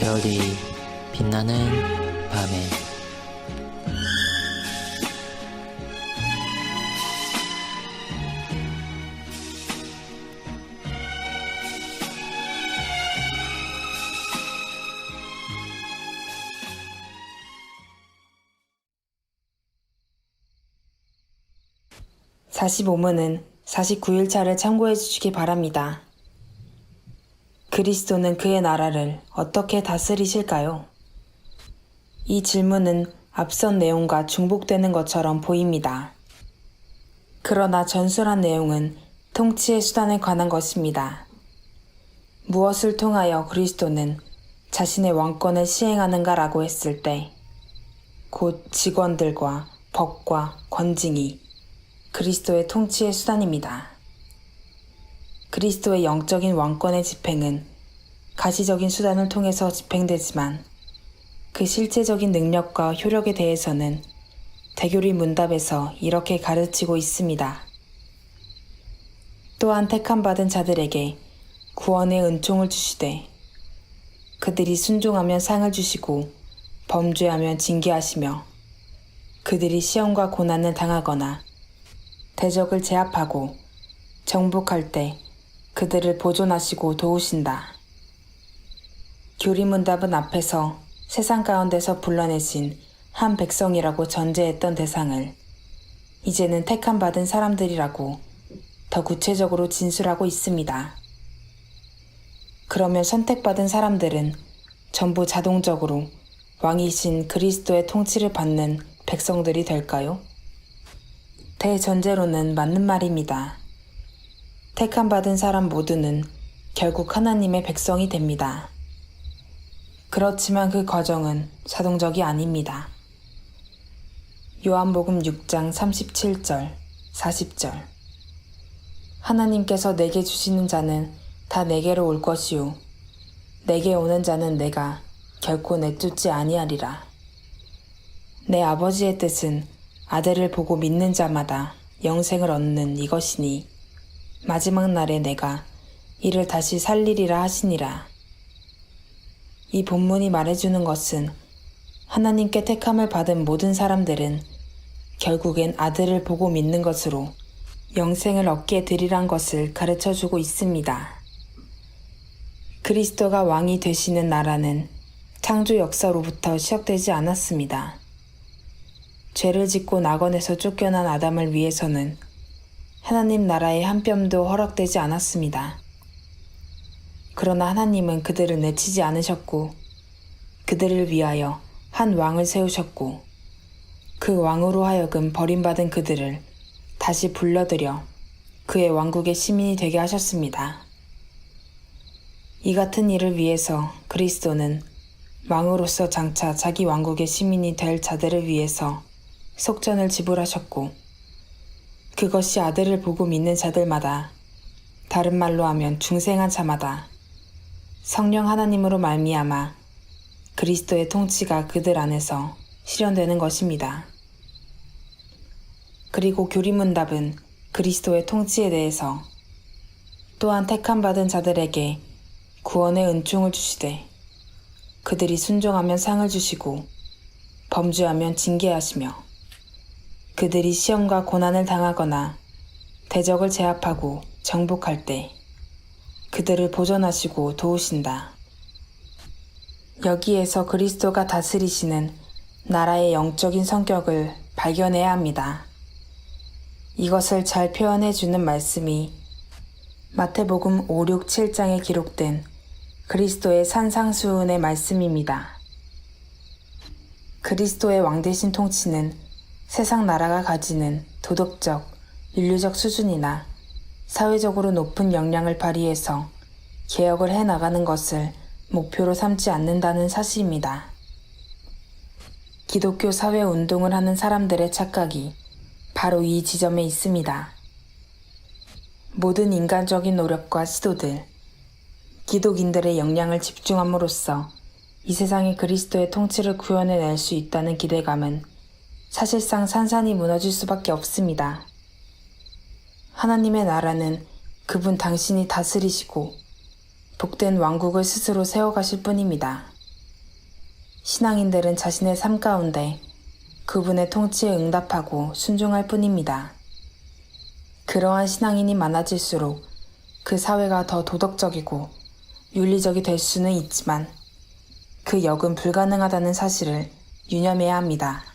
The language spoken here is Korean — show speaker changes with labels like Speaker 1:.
Speaker 1: 별이 빛나는 밤에
Speaker 2: (45문은) 49일차를 참고해 주시기 바랍니다. 그리스도는 그의 나라를 어떻게 다스리실까요? 이 질문은 앞선 내용과 중복되는 것처럼 보입니다. 그러나 전술한 내용은 통치의 수단에 관한 것입니다. 무엇을 통하여 그리스도는 자신의 왕권을 시행하는가라고 했을 때, 곧 직원들과 법과 권징이 그리스도의 통치의 수단입니다. 그리스도의 영적인 왕권의 집행은 가시적인 수단을 통해서 집행되지만 그 실제적인 능력과 효력에 대해서는 대교리 문답에서 이렇게 가르치고 있습니다. 또한 택함받은 자들에게 구원의 은총을 주시되 그들이 순종하면 상을 주시고 범죄하면 징계하시며 그들이 시험과 고난을 당하거나 대적을 제압하고 정복할 때 그들을 보존하시고 도우신다. 교리문답은 앞에서 세상 가운데서 불러내신 한 백성이라고 전제했던 대상을 이제는 택함받은 사람들이라고 더 구체적으로 진술하고 있습니다. 그러면 선택받은 사람들은 전부 자동적으로 왕이신 그리스도의 통치를 받는 백성들이 될까요? 대전제로는 맞는 말입니다. 택함받은 사람 모두는 결국 하나님의 백성이 됩니다. 그렇지만 그 과정은 자동적이 아닙니다. 요한복음 6장 37절, 40절. 하나님께서 내게 주시는 자는 다 내게로 올 것이요. 내게 오는 자는 내가 결코 내쫓지 아니하리라. 내 아버지의 뜻은 아들을 보고 믿는 자마다 영생을 얻는 이것이니 마지막 날에 내가 이를 다시 살리리라 하시니라. 이 본문이 말해주는 것은 하나님께 택함을 받은 모든 사람들은 결국엔 아들을 보고 믿는 것으로 영생을 얻게 되리란 것을 가르쳐 주고 있습니다. 그리스도가 왕이 되시는 나라는 창조 역사로부터 시작되지 않았습니다. 죄를 짓고 낙원에서 쫓겨난 아담을 위해서는 하나님 나라의 한 뼘도 허락되지 않았습니다. 그러나 하나님은 그들을 내치지 않으셨고 그들을 위하여 한 왕을 세우셨고 그 왕으로 하여금 버림받은 그들을 다시 불러들여 그의 왕국의 시민이 되게 하셨습니다. 이 같은 일을 위해서 그리스도는 왕으로서 장차 자기 왕국의 시민이 될 자들을 위해서 속전을 지불하셨고 그것이 아들을 보고 믿는 자들마다 다른 말로 하면 중생한 자마다 성령 하나님으로 말미암아 그리스도의 통치가 그들 안에서 실현되는 것입니다. 그리고 교리문답은 그리스도의 통치에 대해서 또한 택함 받은 자들에게 구원의 은총을 주시되 그들이 순종하면 상을 주시고 범죄하면 징계하시며 그들이 시험과 고난을 당하거나 대적을 제압하고 정복할 때 그들을 보존하시고 도우신다. 여기에서 그리스도가 다스리시는 나라의 영적인 성격을 발견해야 합니다. 이것을 잘 표현해 주는 말씀이 마태복음 5, 6, 7장에 기록된 그리스도의 산상수훈의 말씀입니다. 그리스도의 왕대신 통치는 세상 나라가 가지는 도덕적, 윤리적 수준이나 사회적으로 높은 역량을 발휘해서 개혁을 해 나가는 것을 목표로 삼지 않는다는 사실입니다. 기독교 사회 운동을 하는 사람들의 착각이 바로 이 지점에 있습니다. 모든 인간적인 노력과 시도들, 기독인들의 역량을 집중함으로써 이 세상의 그리스도의 통치를 구현해낼 수 있다는 기대감은 사실상 산산이 무너질 수밖에 없습니다. 하나님의 나라는 그분 당신이 다스리시고 복된 왕국을 스스로 세워가실 뿐입니다. 신앙인들은 자신의 삶 가운데 그분의 통치에 응답하고 순종할 뿐입니다. 그러한 신앙인이 많아질수록 그 사회가 더 도덕적이고 윤리적이 될 수는 있지만 그 역은 불가능하다는 사실을 유념해야 합니다.